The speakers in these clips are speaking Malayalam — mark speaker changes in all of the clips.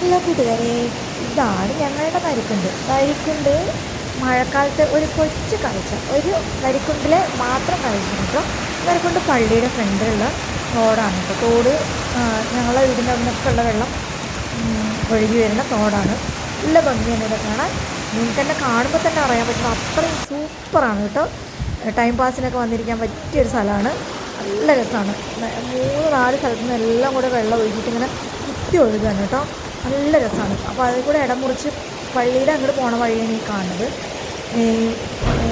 Speaker 1: ഹലോ കൂട്ടുകാരെ ഇതാണ് ഞങ്ങളുടെ വരിക്കുണ്ട് വരിക്കുണ്ട് മഴക്കാലത്ത് ഒരു കൊച്ചു കാഴ്ച. ഒരു വരിക്കുണ്ടിൽ മാത്രം കാഴ്ച കേട്ടോ. വരിക്കുണ്ട് പള്ളിയുടെ ഫ്രണ്ടിലുള്ള തോടാണ് കേട്ടോ. തോട് ഞങ്ങളെ വീടിന്റെ ഉള്ള വെള്ളം ഒഴുകി വരുന്ന തോടാണ്. നല്ല ഭംഗിയാണ് ഇവിടെ കാണാൻ. നിങ്ങൾക്ക് തന്നെ കാണുമ്പോൾ തന്നെ അറിയാൻ പറ്റും. അത്രയും സൂപ്പറാണ് കേട്ടോ. ടൈം പാസിനൊക്കെ വന്നിരിക്കാൻ പറ്റിയൊരു സ്ഥലമാണ്. നല്ല രസമാണ്. മൂന്ന് നാല് സ്ഥലത്തു നിന്ന് എല്ലാം കൂടെ വെള്ളം ഒഴുകിയിട്ട് ഇങ്ങനെ കുത്തി ഒഴുകുകയാണ് കേട്ടോ. നല്ല രസമാണ്. അപ്പോൾ അതിൽ കൂടെ ഇടം മുറിച്ച് പള്ളിയുടെ അങ്ങോട്ട് പോണ വഴിയാണ് ഈ കാണുന്നത്. ഈ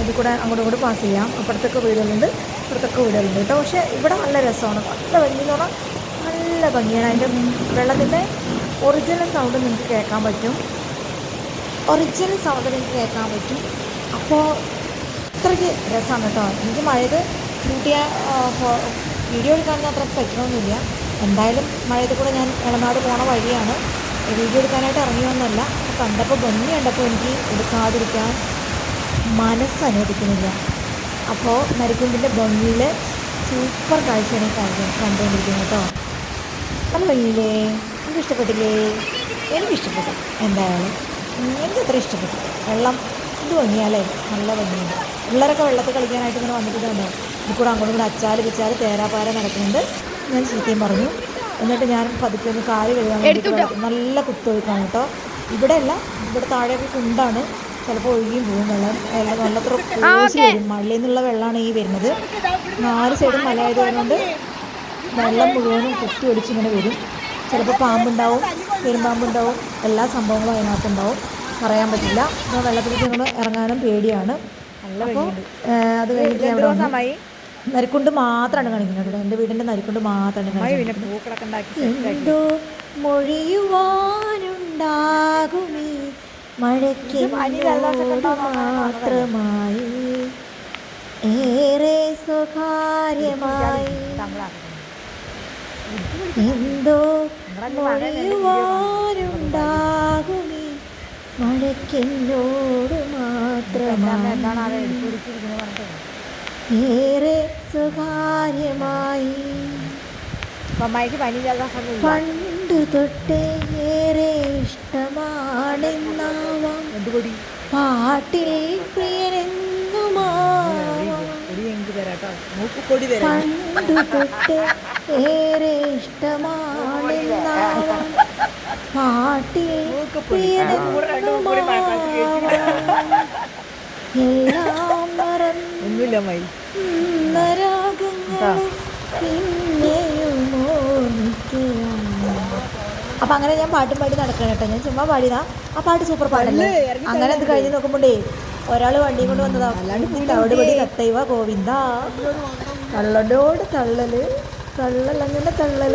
Speaker 1: ഇതിൽ കൂടെ അങ്ങോട്ടും ഇങ്ങോട്ട് പാസ് ചെയ്യാം. അപ്പുറത്തൊക്കെ വീടുകളുണ്ട് ഇപ്പുറത്തൊക്കെ വീടുകളുണ്ട് കേട്ടോ. പക്ഷേ ഇവിടെ നല്ല രസമാണ്. നല്ല ഭംഗി എന്ന് പറഞ്ഞാൽ നല്ല ഭംഗിയാണ്. അതിന്റെ വെള്ളത്തിന്റെ ഒറിജിനൽ സൗണ്ട് നിങ്ങൾക്ക് കേൾക്കാൻ പറ്റും. ഒറിജിനൽ സൗണ്ട് നിങ്ങൾക്ക് കേൾക്കാൻ പറ്റും. അപ്പോൾ അത്രയ്ക്ക് രസമാണ് കേട്ടോ. എനിക്ക് മഴയത് കൂട്ടിയ വീഡിയോ എടുക്കാൻ അത്ര പറ്റണമെന്നില്ല എന്തായാലും മഴയത് കൂടെ ഞാൻ ഇളനാട് പോണ വഴിയാണ്. വീഡിയോ എടുക്കാനായിട്ട് ഇറങ്ങിയൊന്നുമല്ല കണ്ടപ്പോൾ ഭംഗി കണ്ടപ്പോൾ എനിക്ക് എടുക്കാതിരിക്കാൻ മനസ്സ് അനുവദിക്കുന്നില്ല. അപ്പോൾ നരിക്കുണ്ടിന്റെ ഭംഗിയിൽ സൂപ്പർ കാഴ്ചയാണ് കാഴ്ച കണ്ടുകൊണ്ടിരിക്കുന്നത് കേട്ടോ. നല്ല എനിക്ക് ഇഷ്ടപ്പെട്ടില്ലേ? എനിക്ക് ഇഷ്ടപ്പെട്ടു. എന്തായാലും എനിക്ക് അത്ര ഇഷ്ടപ്പെട്ടു. വെള്ളം ഇത് ഭംഗിയാലേ നല്ല ഭംഗിയാണ് പിള്ളേരൊക്കെ വെള്ളത്തിൽ കളിക്കാനായിട്ട് ഇങ്ങനെ വന്നിട്ടുണ്ടോ ഇത് കൂടെ അങ്ങോട്ടും കൂടെ അച്ചാൽ പിച്ചാൽ തേരാപാര നടക്കുന്നുണ്ട്. ഞാൻ ചീത്തയും പറഞ്ഞു. എന്നിട്ട് ഞാൻ പതുക്കെ ഒന്ന് കാൽ കഴുകാൻ നല്ല കുത്തൊഴുക്കാണ് കേട്ടോ. ഇവിടെ അല്ല ഇവിടെ താഴെയൊക്കെ കുണ്ടാണ്. ചിലപ്പോൾ ഒഴുകിയും പോകും വെള്ളം. വെള്ളം വെള്ളത്ര പൂശി വരും. മഴയിൽ നിന്നുള്ള വെള്ളമാണ് ഈ വരുന്നത്. നാല് സൈഡും മല ആയതുകൊണ്ട് വെള്ളം മുഴുവനും കുത്തി ഒടിച്ചിങ്ങനെ വരും. ചിലപ്പോൾ പാമ്പുണ്ടാവും പെരുമ്പാമ്പുണ്ടാവും. എല്ലാ സംഭവങ്ങളും അതിനകത്തുണ്ടാവും. പറയാൻ പറ്റില്ല. അപ്പോൾ വെള്ളത്തിൽ നമ്മൾ ഇറങ്ങാനും പേടിയാണ്. അപ്പോൾ അത് കഴിഞ്ഞിട്ട് അവിടെ. നരിക്കുണ്ട് മാത്രമാണ് കാണിക്കുന്നത് കേട്ടോ. എന്റെ വീടിന്റെ നരിക്കൊണ്ട് മാത്രമാണ് എന്തോ മൊഴിയുവാനുണ്ടാകുമീ? മഴയ്ക്ക് മാത്രമായി ഏറെ സ്വകാര്യമായി എന്തോ മൊഴിയുവാനുണ്ടാകുമീ? മഴയ്ക്കെന്നോട് മാത്രമായി ഏറെ സ്വകാര്യമായി പണ്ട് തൊട്ടേ ഏറെ ഇഷ്ടമാണെന്നാവാം പാട്ടിൽ പണ്ട് തൊട്ടേ ഏറെ ഇഷ്ടമാണെന്നാവാം പാട്ടിൽ പ്രിയനെന്നുമാവാം എല്ലാ
Speaker 2: ഒന്നുമില്ല
Speaker 1: അപ്പൊ അങ്ങനെ ഞാൻ പാട്ടും പാടി നടക്കണം കേട്ടോ. ഞാൻ ചുമ്മാ പാടിയതാ. ആ പാട്ട് സൂപ്പർ പാടല്ലേ അങ്ങനെ അത് കഴിഞ്ഞ് നോക്കുമ്പോണ്ടേ ഒരാൾ വണ്ടിയും കൊണ്ട് വന്നതാ. അല്ലാണ്ട് പടി കത്തൈവ ഗോവിന്ദ. തള്ളടോട് തള്ളൽ തള്ളലങ്ങനെ തള്ളൽ.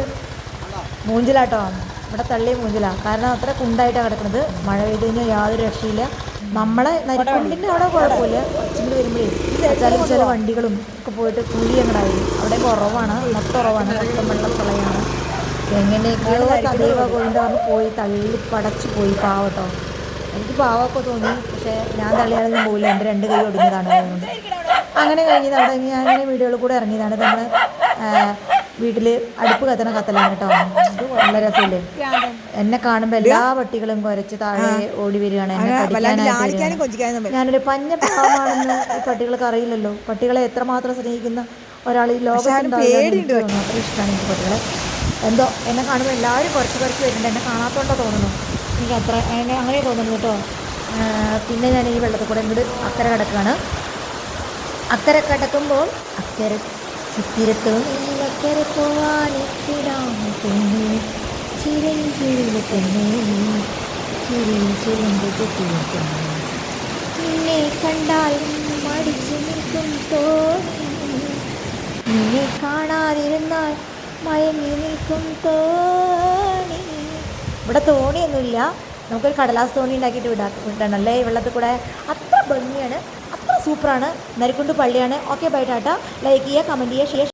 Speaker 1: മൂഞ്ചിലാട്ടോ. ഇവിടെ തള്ളി മൂഞ്ചില. കാരണം അത്ര കുണ്ടായിട്ടാണ് കിടക്കുന്നത് മഴ പെയ്ത് കഴിഞ്ഞാൽ യാതൊരു രക്ഷയില്ല. നമ്മളെ നരിക്കുണ്ടിന്റെ അവിടെ കുഴപ്പമില്ല. വരുമ്പോഴേ വെച്ചാലും ചില വണ്ടികളും ഒക്കെ പോയിട്ട് കൂലി അങ്ങടായി. അവിടെ കുറവാണ്. മൊത്തം കുറവാണ്. മൊത്തം വെള്ളം പ്രളയമാണ്. എങ്ങനെയൊക്കെയോ ഗോവിന്ദ പറഞ്ഞ് പോയി തള്ളി പടച്ചു പോയി പാവട്ടോ. എനിക്ക് പാവമൊക്കെ തോന്നി. പക്ഷേ ഞാൻ തള്ളിയാലൊന്നും പോയില്ല എന്റെ രണ്ട് കൈ ഒടിഞ്ഞതാണ്. അതുകൊണ്ട് അങ്ങനെ കഴിഞ്ഞതാണ് ഞാൻ ഇങ്ങനെ വീഡിയോയിൽ കൂടെ ഇറങ്ങിയതാണ്. നമ്മൾ വീട്ടിൽ അടുപ്പ് കത്തണ കത്തലാണ് കേട്ടോ. ഇത് നല്ല രസമില്ലേ? എന്നെ കാണുമ്പോൾ എല്ലാ പട്ടികളും കുരച്ച് താഴെ ഓടി വരികയാണ്. എന്നെ ഞാനൊരു പഞ്ഞ പാവമാണെന്ന് പട്ടികൾക്ക് അറിയില്ലല്ലോ. പട്ടികളെ എത്രമാത്രം സ്നേഹിക്കുന്ന ഒരാൾ ഈ ലോകത്ത് അത്ര ഇഷ്ടമാണ് എനിക്ക് പട്ടികളെ. എന്തോ എന്നെ കാണുമ്പോൾ എല്ലാവരും കുറച്ച് കുറച്ച് വരുന്നുണ്ട്. എന്നെ കാണാത്തോണ്ടോ തോന്നുന്നു. എനിക്ക് അത്ര എന്നെ അങ്ങനെ തോന്നുന്നു കേട്ടോ. പിന്നെ ഞാൻ ഈ വെള്ളത്തിൽ കൂടെ ഇങ്ങോട്ട് അക്കരെ കിടക്കുകയാണ് അക്കരെ കിടക്കുമ്പോൾ അക്കരെ ചിത്തിരത്തോ പോവാനെത്തിടാം പെണ്ണു? ചിരഞ്ചിരിയിലെ പെണ്ണേ ചിരിയിൽ ചിരമ്പ് കുത്തിയിരിക്കുന്നു. നിന്നെ കണ്ടാൽ മടിച്ചു നിൽക്കും തോണി നിന്നെ കാണാതിരുന്നാൽ മയങ്ങി നിൽക്കും തോണി ഇവിടെ തോണിയൊന്നുമില്ല. നമുക്കൊരു കടലാസ് തോണി ഉണ്ടാക്കിയിട്ട് വിടാ വിടണല്ലേ ഈ വെള്ളത്തിൽ കൂടെ അത്ര ഭംഗിയാണ്. സൂപ്പറാണ്. നരിക്കുണ്ട് പള്ളിയാണ്. Okay bye tata. ലൈക്ക് ചെയ്യുക കമന്റ് ചെയ്യുക ഷെയർ